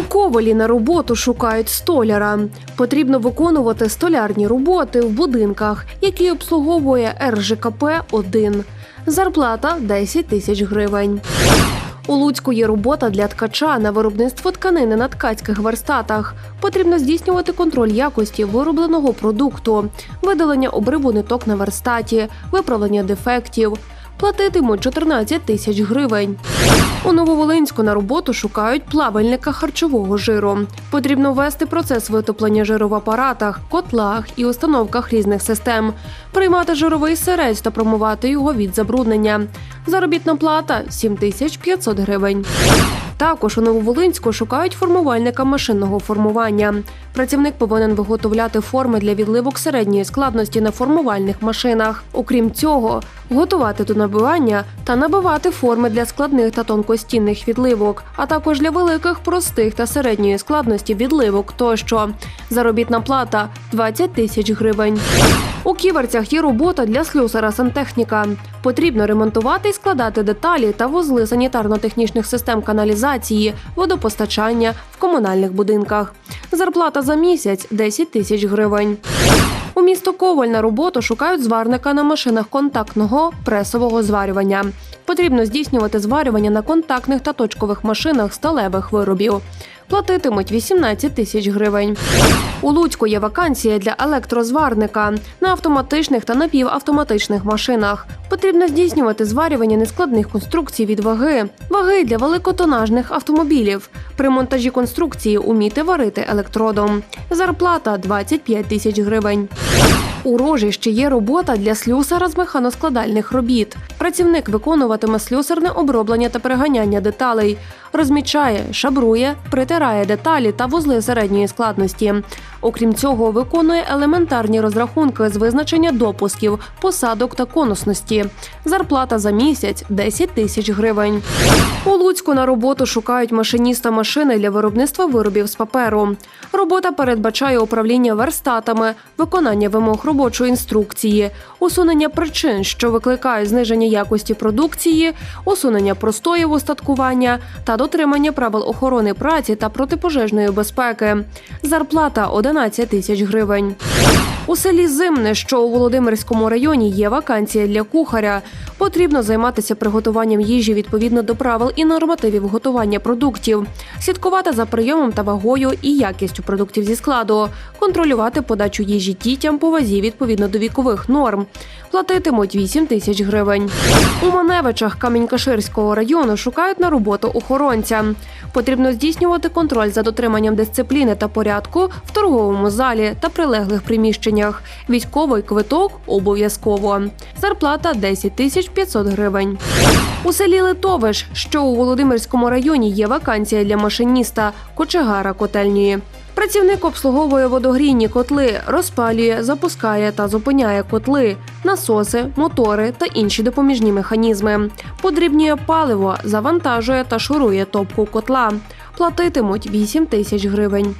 Ковалі на роботу шукають столяра. Потрібно виконувати столярні роботи в будинках, які обслуговує РЖКП 1 Зарплата 10 тисяч гривень. У Луцьку є робота для ткача на виробництво тканини на ткацьких верстатах. Потрібно здійснювати контроль якості виробленого продукту, видалення обриву ниток на верстаті, виправлення дефектів. Платитимуть 14 тисяч гривень. У Нововолинську на роботу шукають плавальника харчового жиру. Потрібно ввести процес витоплення жиру в апаратах, котлах і установках різних систем, приймати жировий сирець та промивати його від забруднення. Заробітна плата 7500 гривень. Також у Нововолинську шукають формувальника машинного формування. Працівник повинен виготовляти форми для відливок середньої складності на формувальних машинах. Окрім цього, готувати до набивання та набивати форми для складних та тонкостінних відливок, а також для великих, простих та середньої складності відливок тощо. Заробітна плата 20 тисяч гривень. У ківерцях є робота для слюсара сантехніка. Потрібно ремонтувати і складати деталі та вузли санітарно-технічних систем каналізації, водопостачання в комунальних будинках. Зарплата за місяць 10 тисяч гривень. У місто Коваль на роботу шукають зварника на машинах контактного пресового зварювання. Потрібно здійснювати зварювання на контактних та точкових машинах сталевих виробів. Платитимуть 18 тисяч гривень. У Луцьку є вакансія для електрозварника на автоматичних та напівавтоматичних машинах. Потрібно здійснювати зварювання нескладних конструкцій від ваги, ваги для великотонажних автомобілів. При монтажі конструкції уміти варити електродом. Зарплата 25 тисяч гривень. У рожищі є робота для слюсара з механоскладальних робіт. Працівник виконуватиме слюсарне оброблення та переганяння деталей, розмічає, шабрує, притирає деталі та вузли середньої складності. Окрім цього, виконує елементарні розрахунки з визначення допусків, посадок та конусності. Зарплата за місяць 10 тисяч гривень. У Луцьку на роботу шукають машиніста машини для виробництва виробів з паперу. Робота передбачає управління верстатами, виконання вимог робочої інструкції, усунення причин, що викликають зниження якості продукції, усунення простоїв устаткування та дотримання правил охорони праці та протипожежної безпеки. Зарплата 11 тисяч гривень. У селі Зимне, що у Володимирському районі, є вакансія для кухаря. Потрібно займатися приготуванням їжі відповідно до правил і нормативів готування продуктів, слідкувати за прийомом та вагою і якістю продуктів зі складу, контролювати подачу їжі дітям по вазі відповідно до вікових норм. Платитимуть 8 тисяч гривень. У Маневичах Камінь-Каширського району шукають на роботу охоронця. Потрібно здійснювати контроль за дотриманням дисципліни та порядку в торговому залі та прилеглих приміщеннях. Військовий квиток обов'язково. Зарплата 10 тисяч 500 гривень. У селі Литовиш, що у Володимирському районі, є вакансія для машиніста кочегара котельні. Працівник обслуговує водогрійні котли, розпалює, запускає та зупиняє котли, насоси, мотори та інші допоміжні механізми. Подрібнює паливо, завантажує та шурує топку котла. Платитимуть 8 тисяч гривень.